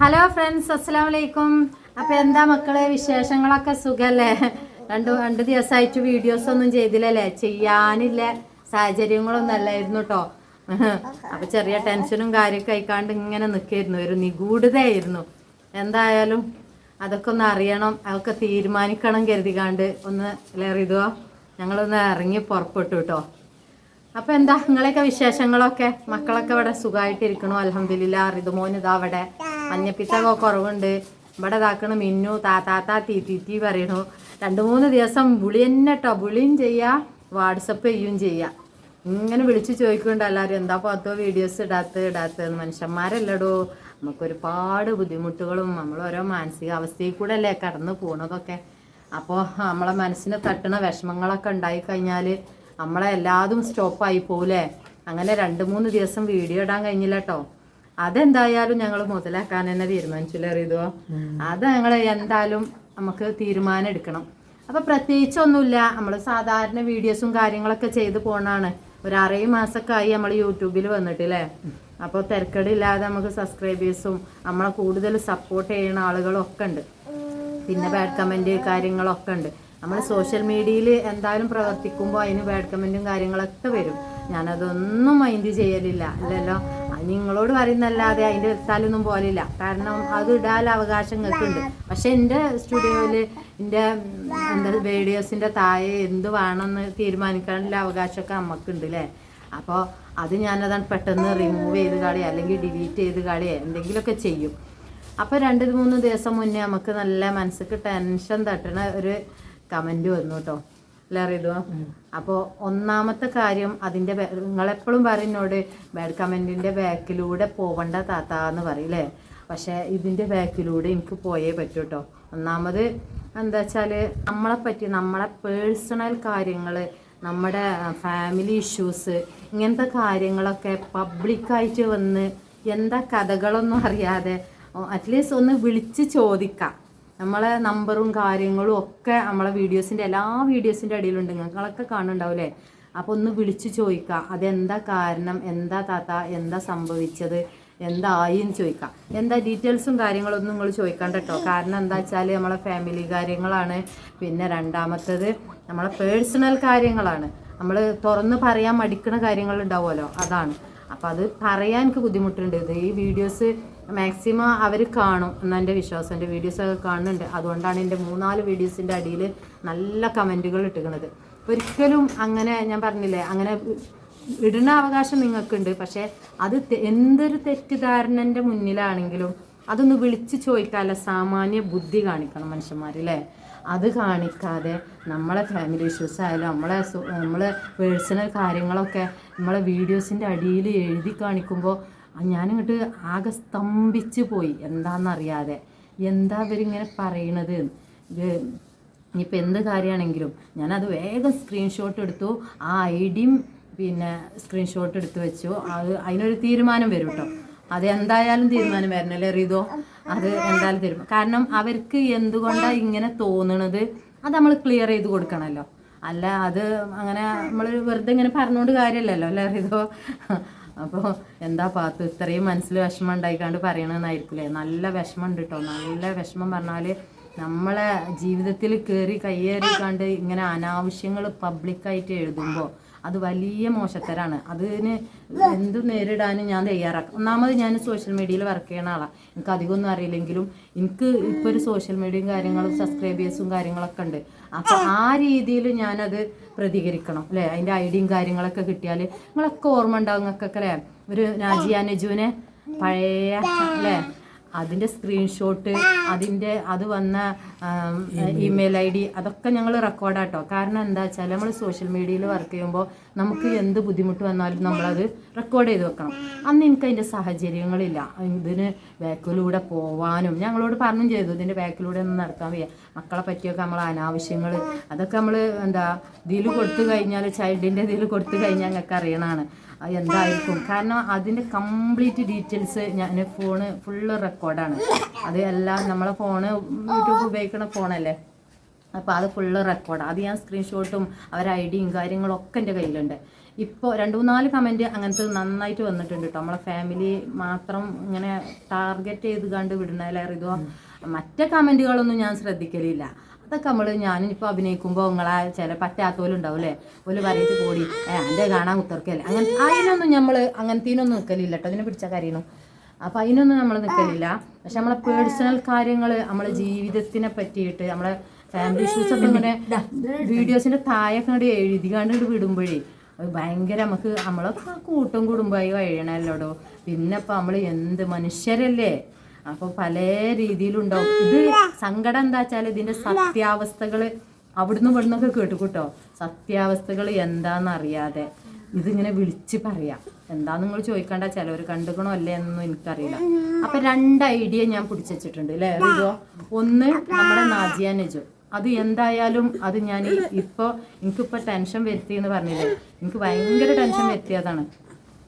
Hello friends അസ്സലാം വലൈക്കും അപ്പൊ എന്താ മക്കളെ വിശേഷങ്ങളൊക്കെ സുഖല്ലേ? രണ്ടു രണ്ട് ദിവസമായിട്ട് വീഡിയോസ് ഒന്നും ചെയ്തില്ലല്ലേ? ചെയ്യാനില്ല. സാഹചര്യങ്ങളൊന്നും അല്ലായിരുന്നു കേട്ടോ അപ്പൊ ചെറിയ ടെൻഷനും കാര്യമൊക്കെ ആയിക്കാണ്ട് ഇങ്ങനെ നിൽക്കായിരുന്നു. ഒരു നിഗൂഢതയായിരുന്നു. എന്തായാലും അതൊക്കെ ഒന്ന് അറിയണം. അതൊക്കെ തീരുമാനിക്കണം കരുതിക്കാണ്ട് ഒന്ന് ലേറിയതോ ഞങ്ങളൊന്ന് ഇറങ്ങി പുറപ്പെട്ടു കേട്ടോ അപ്പൊ എന്താ? നിങ്ങളെയൊക്കെ വിശേഷങ്ങളൊക്കെ? മക്കളൊക്കെ ഇവിടെ സുഖമായിട്ടിരിക്കണോ? അലഹമില്ല റിതുമോൻ ഇതാ അവിടെ. മഞ്ഞപ്പിത്തൊക്കെ കുറവുണ്ട്. ഇവിടെ ഇതാക്കണ മിന്നു താത്താത്ത തീ തീ തീ പറയണു. രണ്ട് മൂന്ന് ദിവസം വിളി തന്നെ കേട്ടോ വിളിയും ചെയ്യാ വാട്സപ്പ് ചെയ്യും ചെയ്യാ. ഇങ്ങനെ വിളിച്ച് ചോദിക്കുന്നുണ്ട് എല്ലാവരും എന്താ പത്തോ വീഡിയോസ് ഇടാത്ത ഇടാത്ത മനുഷ്യന്മാരല്ലടോ. നമുക്ക് ഒരുപാട് ബുദ്ധിമുട്ടുകളും നമ്മൾ ഓരോ മാനസികാവസ്ഥയിൽ കൂടെ അല്ലേ കടന്നു പോണതൊക്കെ. അപ്പോൾ നമ്മളെ മനസ്സിന് തട്ടണ വിഷമങ്ങളൊക്കെ ഉണ്ടായി കഴിഞ്ഞാൽ നമ്മളെ എല്ലാതും സ്റ്റോപ്പായി പോകൂലേ അങ്ങനെ രണ്ട് മൂന്ന് ദിവസം വീഡിയോ ഇടാൻ കഴിഞ്ഞില്ല കേട്ടോ അതെന്തായാലും ഞങ്ങൾ മുതലാക്കാൻ തന്നെ തീരുമാനിച്ചില്ല അറിയതോ അത് ഞങ്ങൾ എന്തായാലും നമുക്ക് തീരുമാനം എടുക്കണം. അപ്പൊ പ്രത്യേകിച്ചൊന്നുമില്ല. നമ്മൾ സാധാരണ വീഡിയോസും കാര്യങ്ങളൊക്കെ ചെയ്ത് പോണാണ്. ഒരു അറേ മാസമൊക്കെ ആയി നമ്മൾ യൂട്യൂബിൽ വന്നിട്ടില്ലേ? അപ്പോൾ തിരക്കടില്ലാതെ നമുക്ക് സബ്സ്ക്രൈബേഴ്സും നമ്മളെ കൂടുതൽ സപ്പോർട്ട് ചെയ്യുന്ന ആളുകളും ഒക്കെ ഉണ്ട്. പിന്നെ ബാഡ് കമന്റ് കാര്യങ്ങളൊക്കെ ഉണ്ട്. നമ്മൾ സോഷ്യൽ മീഡിയയിൽ എന്തായാലും പ്രവർത്തിക്കുമ്പോൾ അതിന് ബാഡ് കമന്റും കാര്യങ്ങളൊക്കെ വരും. ഞാനതൊന്നും മൈൻഡ് ചെയ്യലില്ല. അല്ലല്ലോ? നിങ്ങളോട് പറയുന്നല്ലാതെ അതിന്റെ വെത്താലൊന്നും പോലില്ല. കാരണം അത് ഇടാൻ അവകാശം നിങ്ങൾക്കുണ്ട് പക്ഷെ എന്റെ സ്റ്റുഡിയോയിൽ എന്റെ എന്താ വീഡിയോസിന്റെ താഴെ എന്ത് വേണമെന്ന് തീരുമാനിക്കാനുള്ള അവകാശമൊക്കെ നമുക്കുണ്ട് അല്ലേ അപ്പോൾ അത് ഞാനതാണ് പെട്ടെന്ന് റിമൂവ് ചെയ്ത് കളി അല്ലെങ്കിൽ ഡിലീറ്റ് ചെയ്ത് കളി എന്തെങ്കിലുമൊക്കെ ചെയ്യും. അപ്പോൾ രണ്ട് മൂന്ന് ദിവസം മുന്നേ നമുക്ക് നല്ല മനസ്സിക്ക് ടെൻഷൻ തട്ടണ ഒരു കമന്റ് വന്നു കേട്ടോ അറിയതോ അപ്പോൾ ഒന്നാമത്തെ കാര്യം അതിന്റെ നിങ്ങളെപ്പോഴും പറയുന്നോട് ബാഡ് കമന്റിന്റെ ബാക്കിലൂടെ പോവണ്ട താത്ത എന്ന് പറയില്ലേ പക്ഷേ ഇതിന്റെ ബാക്കിലൂടെ എനിക്ക് പോയേ പറ്റൂ കേട്ടോ ഒന്നാമത് എന്താ വെച്ചാൽ നമ്മളെ പറ്റി നമ്മളെ പേഴ്സണൽ കാര്യങ്ങൾ നമ്മുടെ ഫാമിലി ഇഷ്യൂസ് ഇങ്ങനത്തെ കാര്യങ്ങളൊക്കെ പബ്ലിക്കായിട്ട് വന്ന് എന്താ കഥകളൊന്നും അറിയാതെ അറ്റ്ലീസ്റ്റ് ഒന്ന് വിളിച്ച് ചോദിക്കാം. നമ്മളെ നമ്പറും കാര്യങ്ങളും ഒക്കെ നമ്മളെ വീഡിയോസിന്റെ എല്ലാ വീഡിയോസിന്റെ അടിയിലുണ്ട്. നിങ്ങളൊക്കെ കാണുന്നുണ്ടാവില്ലേ? അപ്പോൾ ഒന്ന് വിളിച്ചു ചോദിക്കുക അതെന്താ കാരണം? എന്താ താത്ത? എന്താ സംഭവിച്ചത്? എന്തായി എന്ന് ചോദിക്കാം. എന്താ ഡീറ്റെയിൽസും കാര്യങ്ങളൊന്നും നിങ്ങൾ ചോദിക്കണ്ട കേട്ടോ കാരണം എന്താ വെച്ചാൽ നമ്മളെ ഫാമിലി കാര്യങ്ങളാണ്. പിന്നെ രണ്ടാമത്തത് നമ്മളെ പേഴ്സണൽ കാര്യങ്ങളാണ്. നമ്മൾ തുറന്ന് പറയാൻ മടിക്കുന്ന കാര്യങ്ങളുണ്ടാവുമല്ലോ. അതാണ്. അപ്പോൾ അത് പറയാൻ എനിക്ക് ബുദ്ധിമുട്ടുണ്ട്. ഇത് ഈ വീഡിയോസ് മാക്സിമം അവർ കാണും എന്നാണ് എന്റെ വിശ്വാസം. എന്റെ വീഡിയോസൊക്കെ കാണുന്നുണ്ട്. അതുകൊണ്ടാണ് എന്റെ മൂന്നാൽ വീഡിയോസിന്റെ അടിയിൽ നല്ല കമന്റുകൾ ഇട്ടിരിക്കുന്നത്. ഒരിക്കലും അങ്ങനെ ഞാൻ പറഞ്ഞില്ലേ അങ്ങനെ ഇടുന്ന അവകാശം നിങ്ങൾക്കുണ്ട്. പക്ഷേ അത് എന്തൊരു തെറ്റിദ്ധാരണന്റെ മുന്നിലാണെങ്കിലും അതൊന്ന് വിളിച്ച് ചോദിക്കാല്ല സാമാന്യ ബുദ്ധി കാണിക്കണം മനുഷ്യന്മാരില്ലേ അത് കാണിക്കാതെ നമ്മളെ ഫാമിലി ഇഷ്യൂസ് ആയാലും നമ്മളെ നമ്മളെ പേഴ്സണൽ കാര്യങ്ങളൊക്കെ നമ്മളെ വീഡിയോസിന്റെ അടിയിൽ എഴുതി കാണിക്കുമ്പോൾ ഞാനിങ്ങോട്ട് ആകെ സ്തംഭിച്ച് പോയി. എന്താണെന്നറിയാതെ എന്താ ഇവരിങ്ങനെ പറയണത്? ഇത് ഇനിയിപ്പോൾ എന്ത് കാര്യമാണെങ്കിലും ഞാനത് വേഗം സ്ക്രീൻഷോട്ട് എടുത്തു. ആ ഐ ഡിയും പിന്നെ സ്ക്രീൻഷോട്ട് എടുത്ത് വെച്ചു. അത് അതിനൊരു തീരുമാനം വരും കേട്ടോ അത് എന്തായാലും തീരുമാനം വരണല്ലേ റീതോ? അത് എന്തായാലും തീരുമാനം കാരണം അവർക്ക് എന്തുകൊണ്ടാണ് ഇങ്ങനെ തോന്നണത്? അത് നമ്മൾ ക്ലിയർ ചെയ്ത് കൊടുക്കണമല്ലോ അല്ല അത് അങ്ങനെ നമ്മൾ വെറുതെ ഇങ്ങനെ പറഞ്ഞുകൊണ്ട് കാര്യമല്ലല്ലോ അല്ലേ റീതോ? അപ്പോൾ എന്താ പാത്തു? ഇത്രയും മനസ്സിൽ വിഷമം ഉണ്ടായിക്കാണ്ട് പറയണമെന്നായിരിക്കില്ലേ നല്ല വിഷമം ഉണ്ട് കേട്ടോ നല്ല വിഷമം പറഞ്ഞാൽ നമ്മളെ ജീവിതത്തിൽ കയറി കയ്യേറിക്കാണ്ട് ഇങ്ങനെ അനാവശ്യങ്ങൾ പബ്ലിക്കായിട്ട് എഴുതുമ്പോൾ അത് വലിയ മോശത്തരാണ് അതിന് എന്ത് നേരിടാനും ഞാൻ തയ്യാറാക്കും. ഒന്നാമത് ഞാൻ സോഷ്യൽ മീഡിയയിൽ വർക്ക് ചെയ്യണ ആളാണ് എനിക്ക് അധികമൊന്നും അറിയില്ലെങ്കിലും എനിക്ക് ഇപ്പോൾ ഒരു സോഷ്യൽ മീഡിയയും കാര്യങ്ങളും സബ്സ്ക്രൈബേഴ്സും കാര്യങ്ങളൊക്കെ ഉണ്ട്. അപ്പോൾ ആ രീതിയിൽ ഞാനത് പ്രതികരിക്കണം അല്ലേ? അതിന്റെ ഐഡിയും കാര്യങ്ങളൊക്കെ കിട്ടിയാൽ നിങ്ങളൊക്കെ ഓർമ്മ ഉണ്ടാവും നിങ്ങൾക്കൊക്കെ അല്ലേ? ഒരു നാജിയ നജുവിനെ പഴയ അല്ലേ? അതിന്റെ സ്ക്രീൻഷോട്ട് അതിന്റെ അത് വന്ന ഇമെയിൽ ഐ ഡി അതൊക്കെ ഞങ്ങൾ റെക്കോർഡാട്ടോ. കാരണം എന്താ വെച്ചാൽ നമ്മൾ സോഷ്യൽ മീഡിയയിൽ വർക്ക് ചെയ്യുമ്പോൾ നമുക്ക് എന്ത് ബുദ്ധിമുട്ട് വന്നാലും നമ്മളത് റെക്കോർഡ് ചെയ്ത് വെക്കണം. അന്ന് എനിക്ക് അതിന്റെ സാഹചര്യങ്ങളില്ല. ഇതിന് ബാക്കിലൂടെ പോവാനും ഞങ്ങളോട് പറഞ്ഞും ചെയ്തു ഇതിന്റെ ബാക്കിലൂടെ ഒന്നും നടത്താൻ വയ്യ. മക്കളെ പറ്റിയൊക്കെ നമ്മൾ അനാവശ്യങ്ങൾ അതൊക്കെ നമ്മൾ എന്താ ഇതിൽ കൊടുത്തു കഴിഞ്ഞാൽ ചൈൽഡിന്റെ ഇതിൽ കൊടുത്തു കഴിഞ്ഞാൽ ഞങ്ങൾക്ക് അറിയണതാണ്. അത് എന്തായിരിക്കും കാരണം അതിന്റെ കംപ്ലീറ്റ് ഡീറ്റെയിൽസ് ഞാൻ ഫോണ് ഫുള്ള് റെക്കോർഡാണ് അത് എല്ലാം നമ്മളെ ഫോണ് യൂട്യൂബ് ഉപയോഗിക്കുന്ന ഫോണല്ലേ അപ്പോൾ അത് ഫുള്ള് റെക്കോർഡാണ് അത് ഞാൻ സ്ക്രീൻഷോട്ടും അവരെ ഐ ഡിയും കാര്യങ്ങളും ഒക്കെ എന്റെ കയ്യിലുണ്ട്. ഇപ്പോൾ രണ്ട് മൂന്നാൽ കമന്റ് അങ്ങനത്തെ നന്നായിട്ട് വന്നിട്ടുണ്ട് കേട്ടോ നമ്മളെ ഫാമിലി മാത്രം ഇങ്ങനെ ടാർഗറ്റ് ചെയ്ത് കണ്ട് വിടുന്നതിലേറെ ഇതോ മറ്റേ കമന്റുകളൊന്നും ഞാൻ ശ്രദ്ധിക്കലില്ല. അതൊക്കെ നമ്മൾ ഞാനിപ്പോൾ അഭിനയിക്കുമ്പോൾ നിങ്ങളെ ചില പറ്റാത്തവരുണ്ടാവും അല്ലേ ഒരു പറയിട്ട് കൂടി എന്റെ കാണാൻ കുത്തർക്കല്ലേ? അങ്ങനെ അതിനൊന്നും നമ്മൾ അങ്ങനത്തേനൊന്നും നിൽക്കലില്ല കേട്ടോ അതിനെ പിടിച്ച കാര്യമാണ് അപ്പം അതിനൊന്നും നമ്മൾ നിൽക്കലില്ല പക്ഷെ നമ്മളെ പേഴ്സണൽ കാര്യങ്ങൾ നമ്മളെ ജീവിതത്തിനെ പറ്റിയിട്ട് നമ്മളെ ഫാമിലി ഇഷ്യൂസ് ഒക്കെ ഇങ്ങനെ വീഡിയോസിന്റെ താഴെ കണ്ട് എഴുതി കണ്ടിട്ട് വിടുമ്പോഴേ ഭയങ്കര നമുക്ക് നമ്മളൊക്കെ കൂട്ടും കുടുംബമായി കഴിയണമല്ലോടോ പിന്നെ ഇപ്പം നമ്മൾ എന്ത് മനുഷ്യരല്ലേ? അപ്പോൾ പല രീതിയിലുണ്ടാവും. ഇത് സങ്കടം എന്താ വെച്ചാൽ ഇതിന്റെ സത്യാവസ്ഥകൾ അവിടുന്ന് ഇവിടുന്നൊക്കെ കേട്ടുകൂട്ടോ. സത്യാവസ്ഥകൾ എന്താണെന്ന് അറിയാതെ ഇതിങ്ങനെ വിളിച്ച് പറയാം. എന്താ നിങ്ങൾ ചോദിക്കണ്ട ചിലവർ കണ്ടുക്കണോ അല്ലേ എന്നൊന്നും എനിക്കറിയില്ല. അപ്പൊ രണ്ട് ഐഡിയ ഞാൻ പിടിച്ചിട്ടുണ്ട് അല്ലേ അറിയോ ഒന്ന് നമ്മുടെ നാജിയ നജു. അത് എന്തായാലും അത് ഞാൻ ഇപ്പോൾ എനിക്കിപ്പോൾ ടെൻഷൻ വരുത്തി എന്ന് പറഞ്ഞില്ലേ? എനിക്ക് ഭയങ്കര ടെൻഷൻ വരുത്തിയതാണ്.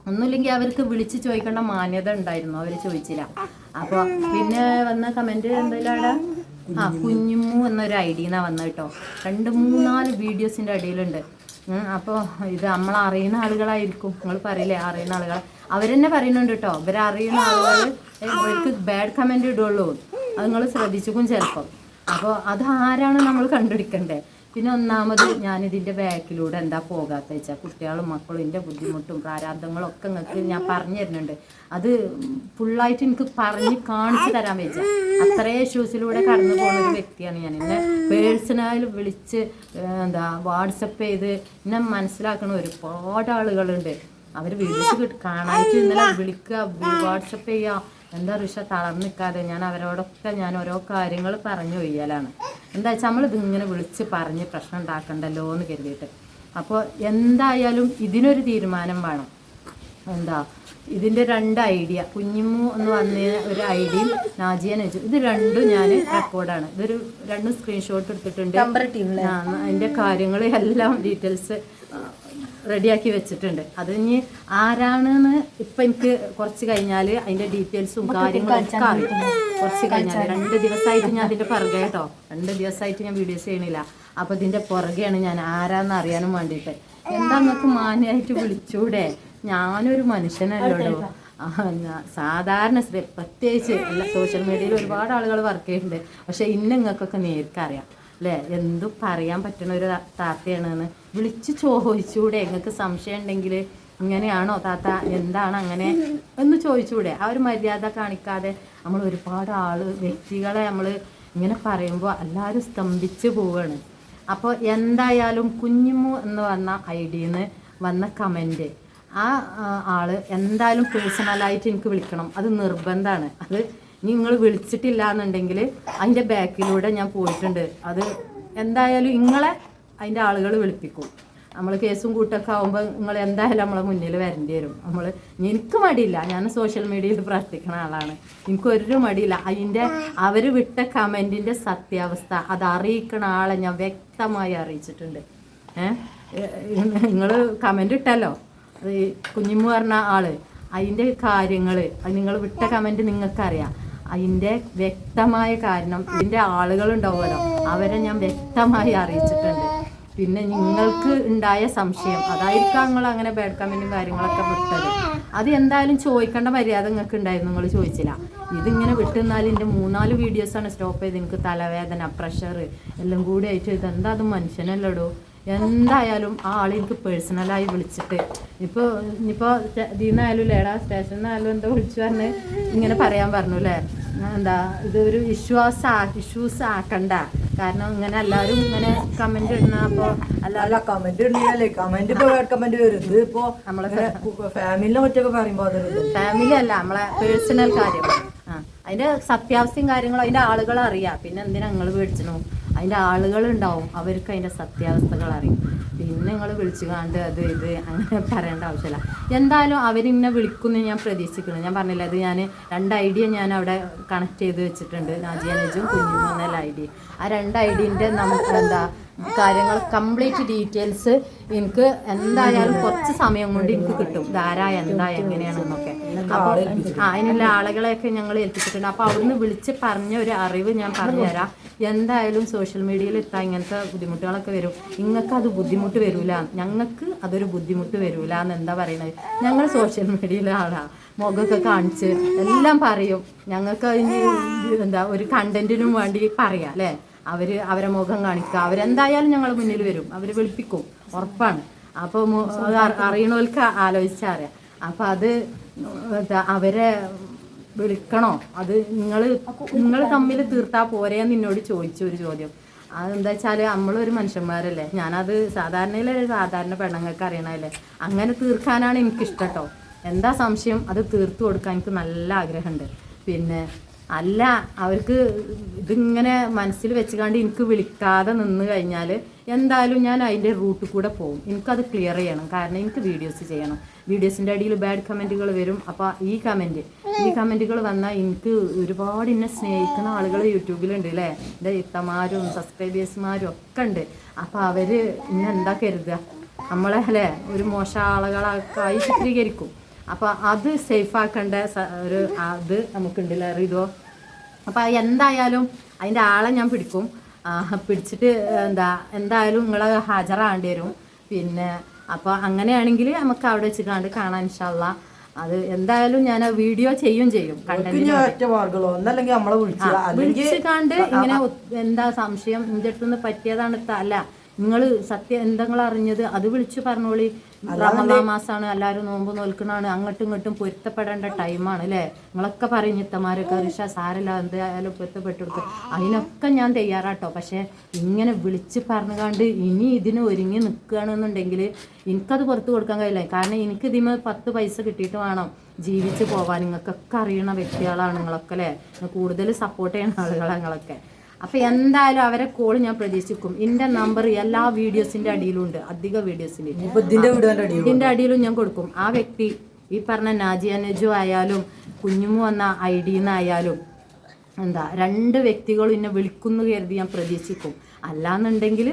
ഒന്നുമില്ലെങ്കിൽ അവർക്ക് വിളിച്ച് ചോദിക്കേണ്ട മാന്യത ഉണ്ടായിരുന്നു? അവർ ചോദിച്ചില്ല. അപ്പോൾ പിന്നെ വന്ന കമന്റ് എന്തെങ്കിലും ആ കുഞ്ഞുമു എന്നൊരു ഐഡിയ എന്നാ വന്നത് കേട്ടോ. രണ്ട് മൂന്നാൽ വീഡിയോസിന്റെ ഇടയിലുണ്ട്. അപ്പോൾ ഇത് നമ്മൾ അറിയുന്ന ആളുകളായിരിക്കും. നിങ്ങൾ പറയില്ലേ അറിയുന്ന ആളുകൾ അവരെന്നെ പറയുന്നുണ്ട് കേട്ടോ. ഇവരറിയുന്ന ആളുകൾ ഇവർക്ക് ബാഡ് കമന്റ് ഇടുള്ളൂ. അത് നിങ്ങൾ ശ്രദ്ധിച്ചുക്കും ചിലപ്പം. അപ്പോൾ അത് ആരാണ് നമ്മൾ കണ്ടുപിടിക്കണ്ടേ? പിന്നെ ഒന്നാമത് ഞാനിതിന്റെ ബാക്കിലൂടെ എന്താ പോകാത്ത വെച്ചാൽ കുട്ടികളും മക്കളും എന്റെ ബുദ്ധിമുട്ടും പ്രാരാബ്ദങ്ങളും ഒക്കെ നിങ്ങൾക്ക് ഞാൻ പറഞ്ഞു തരുന്നുണ്ട്. അത് ഫുള്ളായിട്ട് എനിക്ക് പറഞ്ഞ് കാണിച്ചു തരാൻ വെച്ചാൽ അത്രേ ഇഷ്യൂസിലൂടെ കടന്നു പോകുന്ന ഒരു വ്യക്തിയാണ് ഞാൻ. എന്നെ പേഴ്സണൽ വിളിച്ച് എന്താ വാട്സപ്പ് ചെയ്ത് എന്നെ മനസ്സിലാക്കുന്ന ഒരുപാട് ആളുകളുണ്ട്. അവർ വിളിച്ച് കാണാനായിട്ട് ഇന്നലെ വിളിക്കുക വാട്സപ്പ് ചെയ്യുക എന്താ ഋഷ തളർന്നു നിൽക്കാതെ ഞാൻ അവരോടൊക്കെ ഞാൻ ഓരോ കാര്യങ്ങൾ പറഞ്ഞു ഒയ്യലാണ് എന്താ വെച്ചാൽ നമ്മളിത് ഇങ്ങനെ വിളിച്ച് പറഞ്ഞ് പ്രശ്നം ഉണ്ടാക്കണ്ടല്ലോ എന്ന് കരുതിയിട്ട്. അപ്പോൾ എന്തായാലും ഇതിനൊരു തീരുമാനം വേണം. എന്താ? ഇതിന്റെ രണ്ട് ഐഡിയ. കുഞ്ഞിമ്മു എന്ന് വന്ന ഒരു ഐഡിയയും നാജിയ നജു ഇത് രണ്ടും ഞാൻ റെക്കോർഡാണ്. ഇതൊരു രണ്ടും സ്ക്രീൻഷോട്ട് എടുത്തിട്ടുണ്ട്. അതിന്റെ കാര്യങ്ങൾ എല്ലാം ഡീറ്റെയിൽസ് റെഡിയാക്കി വെച്ചിട്ടുണ്ട്. അത് ഇനി ആരാണെന്ന് ഇപ്പം എനിക്ക് കുറച്ച് കഴിഞ്ഞാൽ അതിന്റെ ഡീറ്റെയിൽസും കാര്യങ്ങളും ഒക്കെ അറിയാം. കുറച്ച് കഴിഞ്ഞാൽ രണ്ട് ദിവസമായിട്ട് ഞാൻ അതിന്റെ പുറകെ കേട്ടോ. രണ്ട് ദിവസമായിട്ട് ഞാൻ വീഡിയോസ് ചെയ്യണില്ല. അപ്പോൾ ഇതിന്റെ പുറകെയാണ് ഞാൻ ആരാന്ന് അറിയാനും വേണ്ടിയിട്ട്. എന്താ നമുക്ക് മാന്യമായിട്ട് വിളിച്ചൂടെ? ഞാനൊരു മനുഷ്യനല്ലോടോ സാധാരണ സ്ത്രീ പ്രത്യേകിച്ച് എല്ലാ സോഷ്യൽ മീഡിയയിൽ ഒരുപാട് ആളുകൾ വർക്ക് ചെയ്യുന്നുണ്ട്. പക്ഷെ ഇന്ന് നിങ്ങൾക്കൊക്കെ നേർക്കറിയാം അല്ലേ എന്തും പറയാൻ പറ്റുന്ന ഒരു താത്തയാണ് താത്തയാണെന്ന് വിളിച്ച് ചോദിച്ചൂടെ. നിങ്ങൾക്ക് സംശയം ഉണ്ടെങ്കിൽ ഇങ്ങനെയാണോ താത്ത? എന്താണ് അങ്ങനെ എന്ന് ചോദിച്ചൂടെ. ആ ഒരു മര്യാദ കാണിക്കാതെ നമ്മൾ ഒരുപാട് ആൾ വ്യക്തികളെ നമ്മൾ ഇങ്ങനെ പറയുമ്പോൾ എല്ലാവരും സ്തംഭിച്ച് പോവാണ്. അപ്പോൾ എന്തായാലും കുഞ്ഞുമു എന്ന് വന്ന ഐ ഐഡിന്ന് വന്ന കമന്റ് ആ ആ, ആൾ എന്തായാലും പേഴ്സണലായിട്ട് എനിക്ക് വിളിക്കണം. അത് നിർബന്ധമാണ് അത് നിങ്ങൾ വിളിച്ചിട്ടില്ല എന്നുണ്ടെങ്കിൽ അതിന്റെ ബാക്കിലൂടെ ഞാൻ പോയിട്ടുണ്ട്. അത് എന്തായാലും നിങ്ങളെ അതിന്റെ ആളുകൾ വിളിപ്പിക്കും. നമ്മൾ കേസും കൂട്ടൊക്കെ ആകുമ്പോൾ നിങ്ങൾ എന്തായാലും നമ്മളെ മുന്നിൽ വരേണ്ടി വരും. നമ്മൾ എനിക്ക് മടിയില്ല. ഞാൻ സോഷ്യൽ മീഡിയയിൽ പ്രവർത്തിക്കുന്ന ആളാണ്. എനിക്കൊരു മടിയില്ല. അതിന്റെ അവർ വിട്ട കമന്റിന്റെ സത്യാവസ്ഥ അത് അറിയിക്കണ ആളെ ഞാൻ വ്യക്തമായി അറിയിച്ചിട്ടുണ്ട്. നിങ്ങൾ കമന്റ് ഇട്ടല്ലോ. ഈ കുഞ്ഞിമ്മ പറഞ്ഞ ആൾ. അതിന്റെ കാര്യങ്ങൾ നിങ്ങൾ വിട്ട കമന്റ് നിങ്ങൾക്കറിയാം. അതിന്റെ വ്യക്തമായ കാരണം ഇതിന്റെ ആളുകളുണ്ടാവുമല്ലോ. അവരെ ഞാൻ വ്യക്തമായി അറിയിച്ചിട്ടുണ്ട്. പിന്നെ നിങ്ങൾക്ക് ഉണ്ടായ സംശയം അതായിരിക്കാം നിങ്ങൾ അങ്ങനെ ബാഡ് കമന്റും കാര്യങ്ങളൊക്കെ വിട്ടത്. അത് എന്തായാലും ചോദിക്കേണ്ട മര്യാദ നിങ്ങൾക്ക് ഉണ്ടായിരുന്നു നിങ്ങൾ ചോദിച്ചില്ല. ഇതിങ്ങനെ വിട്ടുന്നാൽ എന്റെ മൂന്നാൽ വീഡിയോസാണ് സ്റ്റോപ്പ് ചെയ്ത് എനിക്ക് തലവേദന പ്രഷർ എല്ലാം കൂടി ആയിട്ട് ഇതെന്താ അത് മനുഷ്യനല്ലടോ? എന്തായാലും ആ ആൾ എനിക്ക് പേഴ്സണലായി വിളിച്ചിട്ട്. ഇപ്പോൾ ഇനിയിപ്പോൾ ഇതിന്നായാലും ലേടാ സ്റ്റേഷനിൽ നിന്നായാലും എന്താ വിളിച്ചു പറഞ്ഞ് ഇങ്ങനെ പറയാൻ പറഞ്ഞു അല്ലേ എന്താ ഇതൊരു വിശ്വാസ ഇഷ്യൂസ് ആക്കണ്ട. കാരണം ഇങ്ങനെ എല്ലാവരും ഇങ്ങനെ കമന്റ് ഇടുന്ന അപ്പോ അല്ല കമന്റ് ഇടണല്ലേ കമന്റ് ഇപ്പൊ കമന്റ് വരും. ഇത് ഇപ്പൊ നമ്മളെ ഫാമിലിനെ ഒറ്റയ്ക്ക് പറയുമ്പോ ഫാമിലി അല്ല നമ്മളെ പേഴ്സണൽ കാര്യം. അതിന്റെ സത്യാവസ്ഥയും കാര്യങ്ങളും അതിന്റെ ആളുകൾ അറിയാം പിന്നെ എന്തിനാ നിങ്ങൾ മേടിച്ചണു അതിന്റെ ആളുകൾ ഉണ്ടാവും അവർക്ക് അതിന്റെ സത്യാവസ്ഥകൾ അറിയും. പിന്നെ നിങ്ങൾ വിളിച്ചു കാണ്ട് അത് ഇത് അങ്ങനെ പറയേണ്ട ആവശ്യമില്ല. എന്തായാലും അവരിന്നെ വിളിക്കുന്നു ഞാൻ പ്രതീക്ഷിക്കുന്നു. ഞാൻ പറഞ്ഞില്ല അത് ഞാൻ രണ്ട് ഐഡിയ ഞാൻ അവിടെ കണക്ട് ചെയ്ത് വെച്ചിട്ടുണ്ട്. നാജിയ നജും കുഞ്ഞും എന്നല്ല ഐ ഡി. ആ രണ്ട് ഐഡിയന്റെ നമുക്ക് എന്താ കാര്യങ്ങൾ കംപ്ലീറ്റ് ഡീറ്റെയിൽസ് എനിക്ക് എന്തായാലും കുറച്ച് സമയം കൊണ്ട് എനിക്ക് കിട്ടും. ധാരാ എന്താ എങ്ങനെയാണെന്നൊക്കെ. ആ അതിനുള്ള ആളുകളെയൊക്കെ ഞങ്ങൾ ഏൽപ്പിച്ചിട്ടുണ്ട്. അപ്പോൾ അവിടുന്ന് വിളിച്ച് പറഞ്ഞ ഒരു അറിവ് ഞാൻ പറഞ്ഞുതരാം. എന്തായാലും സോഷ്യൽ മീഡിയയിൽ എത്താൻ ഇങ്ങനത്തെ ബുദ്ധിമുട്ടുകളൊക്കെ വരും. നിങ്ങൾക്ക് അത് ബുദ്ധിമുട്ട് വരൂല. ഞങ്ങൾക്ക് അതൊരു ബുദ്ധിമുട്ട് വരൂല എന്ന് എന്താ പറയുന്നത് ഞങ്ങൾ സോഷ്യൽ മീഡിയയിലെ ആളാണ് മുഖമൊക്കെ കാണിച്ച് എല്ലാം പറയും. ഞങ്ങൾക്ക് എന്താ ഒരു കണ്ടന്റിനും വേണ്ടി പറയാം അല്ലേ? അവർ അവരെ മുഖം കാണിക്കുക. അവരെന്തായാലും ഞങ്ങൾ മുന്നിൽ വരും. അവർ വിളിപ്പിക്കും. ഉറപ്പാണ്. അപ്പോൾ അറിയണവർക്ക് ആലോചിച്ചറിയാം. അപ്പം അത് അവരെ വിളിക്കണോ? അത് നിങ്ങൾ നിങ്ങൾ തമ്മിൽ തീർത്താ പോരേന്ന് എന്നോട് ചോദിച്ചു ഒരു ചോദ്യം. അതെന്താ വെച്ചാൽ നമ്മളൊരു മനുഷ്യന്മാരല്ലേ. ഞാനത് സാധാരണയിലെ സാധാരണ പെണ്ണുങ്ങൾക്ക് അറിയണല്ലേ അങ്ങനെ തീർക്കാനാണ് എനിക്കിഷ്ടം എന്താ സംശയം? അത് തീർത്തു കൊടുക്കാൻ എനിക്ക് നല്ല ആഗ്രഹമുണ്ട്. പിന്നെ അല്ല അവർക്ക് ഇതിങ്ങനെ മനസ്സിൽ വെച്ചുകൊണ്ട് എനിക്ക് വിളിക്കാതെ നിന്ന് കഴിഞ്ഞാൽ എന്തായാലും ഞാൻ അതിന്റെ റൂട്ടിൽ കൂടെ പോകും. എനിക്കത് ക്ലിയർ ചെയ്യണം. കാരണം എനിക്ക് വീഡിയോസ് ചെയ്യണം. വീഡിയോസിന്റെ അടിയിൽ ബാഡ് കമന്റുകൾ വരും. അപ്പോൾ ഈ കമന്റ് ഈ കമന്റുകൾ വന്നാൽ എനിക്ക് ഒരുപാട് എന്നെ സ്നേഹിക്കുന്ന ആളുകൾ യൂട്യൂബിലുണ്ട് അല്ലേ എന്റെ ഇത്തമാരും സബ്സ്ക്രൈബേഴ്സുമാരും ഒക്കെ ഉണ്ട്. അപ്പോൾ അവർ ഇന്നെന്താ കരുതുക? നമ്മളെ അല്ലേ ഒരു മോശ ആളുകളായി ചിത്രീകരിക്കും. അപ്പോൾ അത് സേഫ് ആക്കേണ്ട ഒരു അത് നമുക്കുണ്ടല്ലോ അറിയോ അപ്പോൾ എന്തായാലും അതിന്റെ ആളെ ഞാൻ പിടിക്കും. പിടിച്ചിട്ട് എന്താ എന്തായാലും നിങ്ങൾ ഹാജരാകേണ്ടി വരും. പിന്നെ അപ്പോൾ അങ്ങനെയാണെങ്കിൽ നമുക്ക് അവിടെ വെച്ച് കണ്ട് കാണാൻ ഇൻഷാല്ല അത് എന്തായാലും ഞാൻ വീഡിയോ ചെയ്യും ചെയ്യും. വിളിച്ച് കണ്ട് ഇങ്ങനെ എന്താ സംശയം നിന്റെ അടുത്തുനിന്ന് പറ്റിയതാണ് അല്ല നിങ്ങൾ സത്യം എന്തെങ്കിലും അറിഞ്ഞത് അത് വിളിച്ചു പറഞ്ഞോളി. റമദാൻ മാസമാണ് എല്ലാവരും നോമ്പ് നോൽക്കണാണ് അങ്ങോട്ടും ഇങ്ങോട്ടും പൊരുത്തപ്പെടേണ്ട ടൈമാണ് അല്ലേ? നിങ്ങളൊക്കെ പറയും ഇത്തമാരൊക്കെ റിഷ സാരല്ല എന്തായാലും പൊരുത്തപ്പെട്ടു കൊടുക്കും. അതിനൊക്കെ ഞാൻ തയ്യാറാട്ടോ. പക്ഷേ ഇങ്ങനെ വിളിച്ച് പറഞ്ഞുകൊണ്ട് ഇനി ഇതിന് ഒരുങ്ങി നിൽക്കുകയാണെന്നുണ്ടെങ്കിൽ എനിക്കത് പുറത്ത് കൊടുക്കാൻ കഴിയില്ല. കാരണം എനിക്ക് ഇതിന് പത്ത് പൈസ കിട്ടിയിട്ട് വേണം ജീവിച്ച് പോവാൻ. നിങ്ങൾക്കൊക്കെ അറിയണ വ്യക്തികളാണ് നിങ്ങളൊക്കെ അല്ലേ? കൂടുതൽ സപ്പോർട്ട് ചെയ്യുന്ന ആളുകളാണ് നിങ്ങളൊക്കെ. അപ്പൊ എന്തായാലും അവരെ കോൾ ഞാൻ പ്രതീക്ഷിക്കും. എന്റെ നമ്പർ എല്ലാ വീഡിയോസിന്റെ അടിയിലുണ്ട്. അധിക വീഡിയോസിന്റെ ഇതിന്റെ അടിയിലും ഞാൻ കൊടുക്കും. ആ വ്യക്തി ഈ പറഞ്ഞ നാജി നജു ആയാലും കുഞ്ഞുമു എന്ന ഐ ഡിന്നായാലും എന്താ രണ്ട് വ്യക്തികളും എന്നെ വിളിക്കുന്നു കരുതി ഞാൻ പ്രതീക്ഷിക്കും. അല്ലാന്നുണ്ടെങ്കിൽ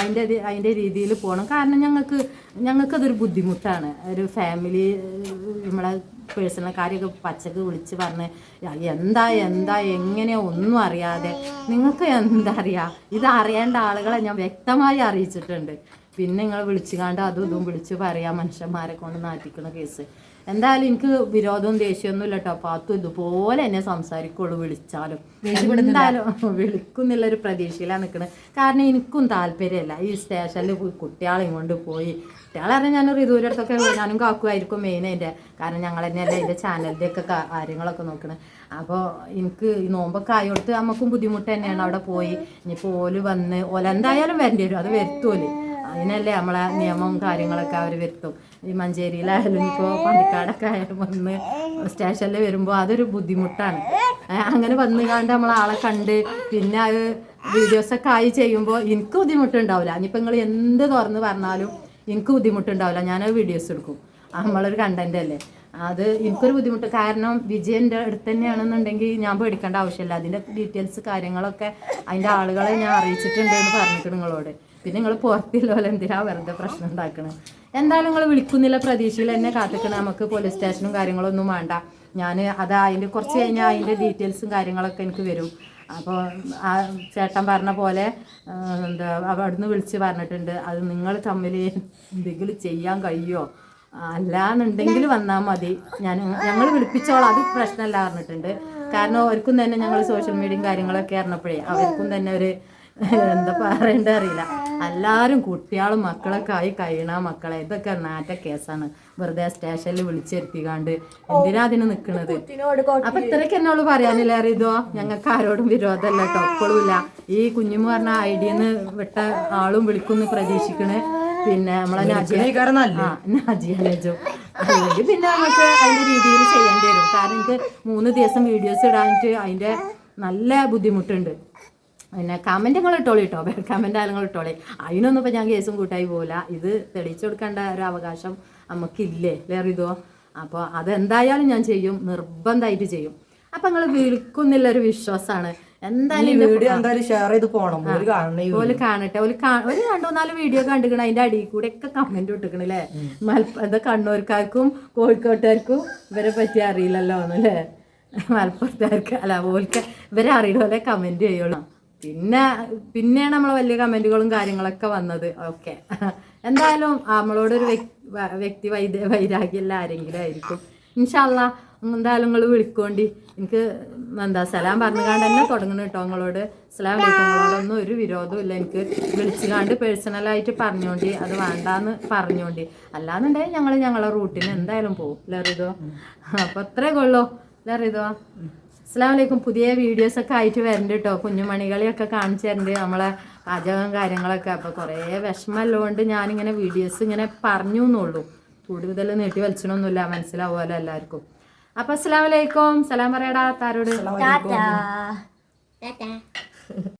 അതിന്റെ അതിന്റെ രീതിയിൽ പോകണം കാരണം ഞങ്ങൾക്ക് ഞങ്ങൾക്കതൊരു ബുദ്ധിമുട്ടാണ്. ഒരു ഫാമിലി നമ്മളെ പേഴ്സണൽ കാര്യമൊക്കെ പച്ചക്ക് വിളിച്ച് പറഞ്ഞ് എന്താ എന്താ എങ്ങനെയാ ഒന്നും അറിയാതെ നിങ്ങൾക്ക് എന്താ അറിയാം? ഇത് അറിയേണ്ട ആളുകളെ ഞാൻ വ്യക്തമായി അറിയിച്ചിട്ടുണ്ട്. പിന്നെ നിങ്ങൾ വിളിച്ചു കാണ്ട് അതും ഇതും വിളിച്ച് പറയാം മനുഷ്യന്മാരെ കൊണ്ട് നാട്ടിക്കുന്ന കേസ്. എന്തായാലും എനിക്ക് വിരോധവും ദേഷ്യമൊന്നും ഇല്ല കേട്ടോ. പാത്തു ഇതുപോലെ എന്നെ സംസാരിക്കുള്ളൂ വിളിച്ചാലും. എന്തായാലും വിളിക്കുന്നില്ല ഒരു പ്രതീക്ഷയിലാണ് നിൽക്കുന്നത് കാരണം എനിക്കും താല്പര്യമല്ല. ഈ സ്റ്റേഷനിൽ പോയി കുട്ടികളെയും കൊണ്ട് പോയി. കുട്ടികളെ അറിയാൻ ഞാൻ റിതൂരുടെ അടുത്തൊക്കെ ഞാനും കാക്കുമായിരിക്കും മെയിൻ അതിന്റെ കാരണം ഞങ്ങൾ തന്നെയല്ലേ അതിന്റെ ചാനലിന്റെയൊക്കെ കാര്യങ്ങളൊക്കെ നോക്കണത് അപ്പോൾ എനിക്ക് ഈ നോമ്പൊക്കെ ആയോടുത്ത് നമുക്കും ബുദ്ധിമുട്ട് തന്നെയാണ് അവിടെ പോയി. ഇനിയിപ്പോൾ ഓൽ വന്ന് ഓല എന്തായാലും വരേണ്ടി വരും. അത് വരുത്തുമല്ലേ അതിനല്ലേ നമ്മളെ നിയമവും കാര്യങ്ങളൊക്കെ അവർ വരുത്തും. ഈ മഞ്ചേരിയിലായാലും ഇപ്പോൾ പണിക്കാടൊക്കെ ആയാലും വന്ന് സ്റ്റേഷനിൽ വരുമ്പോൾ അതൊരു ബുദ്ധിമുട്ടാണ്. അങ്ങനെ വന്നു കണ്ട് നമ്മൾ ആളെ കണ്ട് പിന്നെ അത് വീഡിയോസൊക്കെ ആയി ചെയ്യുമ്പോൾ എനിക്ക് ബുദ്ധിമുട്ടുണ്ടാവില്ല. ഇനിയിപ്പോൾ നിങ്ങൾ എന്ത് തുറന്ന് പറഞ്ഞാലും എനിക്ക് ബുദ്ധിമുട്ടുണ്ടാവില്ല. ഞാനത് വീഡിയോസ് എടുക്കും. നമ്മളൊരു കണ്ടന്റ് അല്ലേ? അത് എനിക്കൊരു ബുദ്ധിമുട്ട്. കാരണം വിജയന്റെ അടുത്ത് തന്നെയാണെന്നുണ്ടെങ്കിൽ ഞാൻ പേടിക്കേണ്ട ആവശ്യമില്ല. അതിന്റെ ഡീറ്റെയിൽസ് കാര്യങ്ങളൊക്കെ അതിന്റെ ആളുകളെ ഞാൻ അറിയിച്ചിട്ടുണ്ട് എന്ന് പറഞ്ഞിട്ട് നിങ്ങളോട്. പിന്നെ നിങ്ങൾ പുറത്തില്ല പോലെ എന്തിനാ വെറുതെ പ്രശ്നം ഉണ്ടാക്കണത് എന്തായാലും നിങ്ങൾ വിളിക്കുന്നില്ല പ്രതീക്ഷയിൽ എന്നെ കാത്തിക്കണം. നമുക്ക് പോലീസ് സ്റ്റേഷനും കാര്യങ്ങളൊന്നും വേണ്ട. ഞാൻ അത് അതിന്റെ കുറച്ച് കഴിഞ്ഞാൽ അതിന്റെ ഡീറ്റെയിൽസും കാര്യങ്ങളൊക്കെ എനിക്ക് വരും. അപ്പോൾ ആ ചേട്ടൻ പറഞ്ഞ പോലെ എന്താ അവിടുന്ന് വിളിച്ച് പറഞ്ഞിട്ടുണ്ട്. അത് നിങ്ങൾ തമ്മിൽ എന്തെങ്കിലും ചെയ്യാൻ കഴിയുമോ അല്ലാന്നുണ്ടെങ്കിൽ വന്നാൽ മതി. ഞാൻ ഞങ്ങൾ വിളിപ്പിച്ചോളാം. അത് പ്രശ്നമല്ല പറഞ്ഞിട്ടുണ്ട്. കാരണം അവർക്കും തന്നെ ഞങ്ങൾ സോഷ്യൽ മീഡിയയും കാര്യങ്ങളൊക്കെ അറിഞ്ഞപ്പോഴേ അവർക്കും തന്നെ ഒരു എന്താ പറയണ്ട അറിയില്ല. എല്ലാവരും കുട്ടികളും മക്കളൊക്കെ ആയി കഴിയണ മക്കളെ ഇതൊക്കെ നാറ്റ കേസാണ്. വെറുതെ സ്റ്റേഷനിൽ വിളിച്ചിരുത്തിക്കാണ്ട് എന്തിനാ അതിന് നിൽക്കുന്നത് അപ്പൊ ഇത്രയ്ക്ക് എന്നോട് പറയാനില്ല അറിയതോ ഞങ്ങൾക്ക് ആരോടും വിരോധമല്ല ടൊപ്പളുമില്ല ഈ കുഞ്ഞുമ്മ പറഞ്ഞ ഐഡിയെന്ന് വിട്ട ആളും വിളിക്കുന്നു പ്രതീക്ഷിക്കണേ. പിന്നെ നമ്മളെ നാജിയാലോ അല്ലെങ്കിൽ പിന്നെ നമുക്ക് അതിന്റെ രീതിയിൽ ചെയ്യേണ്ടി വരും. കാരണം എനിക്ക് മൂന്ന് ദിവസം വീഡിയോസ് ഇടാനിട്ട് അതിന്റെ നല്ല ബുദ്ധിമുട്ടുണ്ട്. പിന്നെ കമന്റ് നിങ്ങൾ ഇട്ടോളി കേട്ടോ കമന്റ് ആയാലും ഇട്ടോളി അതിനൊന്നും ഇപ്പം ഞാൻ കേസും കൂട്ടായി പോകില്ല ഇത് തെളിയിച്ചു കൊടുക്കേണ്ട ഒരു അവകാശം നമുക്കില്ലേ വേറിതോ? അപ്പോൾ അതെന്തായാലും ഞാൻ ചെയ്യും. നിർബന്ധമായിട്ട് ചെയ്യും. അപ്പം നിങ്ങൾ വിൽക്കുന്നില്ല ഒരു വിശ്വാസമാണ് എന്തായാലും ഈ വീഡിയോ എന്തായാലും ഷെയർ ചെയ്ത് പോണം. ഓൽ കാണട്ടെ. ഓൽ ഒരു രണ്ടോ നാല് വീഡിയോ കണ്ടിരിക്കണം അതിന്റെ അടിയിൽ കൂടെ ഒക്കെ കമന്റ് ഇട്ടിക്കണല്ലേ മലപ്പ എന്താ കണ്ണൂർക്കാർക്കും കോഴിക്കോട്ടുകാർക്കും ഇവരെ പറ്റി അറിയില്ലല്ലോ എന്നല്ലേ മലപ്പുറത്തുകാർക്ക് അല്ല ഓൽക്ക് ഇവരെ അറിയുന്ന പോലെ കമന്റ് ചെയ്യുള്ളൂ. പിന്നെ പിന്നെയാണ് നമ്മളെ വലിയ കമന്റുകളും കാര്യങ്ങളൊക്കെ വന്നത്. ഓക്കെ. എന്തായാലും നമ്മളോടൊരു വ്യക്- വ്യക്തി വൈദ്യ വൈരാഗ്യമില്ല ആരെങ്കിലും ആയിരിക്കും. ഇൻഷാല്ല എന്തായാലും നിങ്ങൾ വിളിക്കോണ്ടി. എനിക്ക് എന്താ സലാം പറഞ്ഞുകാണ്ട് തന്നെ തുടങ്ങണം കേട്ടോ നിങ്ങളോട് സലാം വിളിക്കുന്നതിനോടൊന്നും ഒരു വിരോധവും ഇല്ല. എനിക്ക് വിളിച്ചുകാണ്ട് പേഴ്സണലായിട്ട് പറഞ്ഞോണ്ടി. അത് വേണ്ടാന്ന് പറഞ്ഞോണ്ടി. അല്ലാന്നുണ്ടെങ്കിൽ ഞങ്ങൾ ഞങ്ങളെ റൂട്ടിന് എന്തായാലും പോകും ലറിതോ അപ്പൊ അത്രേ കൊള്ളോ ലറിതോ അസ്സാം വലൈക്കും പുതിയ വീഡിയോസ് ഒക്കെ ആയിട്ട് വരുന്നുണ്ട് കേട്ടോ കുഞ്ഞുമണികളെയൊക്കെ കാണിച്ചു തരുന്നുണ്ട് നമ്മളെ പാചകം കാര്യങ്ങളൊക്കെ. അപ്പോൾ കുറേ വിഷമമുള്ളതുകൊണ്ട് ഞാനിങ്ങനെ വീഡിയോസ് ഇങ്ങനെ പറഞ്ഞു എന്നുള്ളൂ കൂടുതൽ നീട്ടി വലിച്ചണമൊന്നുമില്ല മനസ്സിലാവുമല്ലോ എല്ലാവർക്കും. അപ്പം അസ്സാം വലൈക്കും സലാം പറയടാ താരോട് ടാറ്റാ. ടാറ്റാ.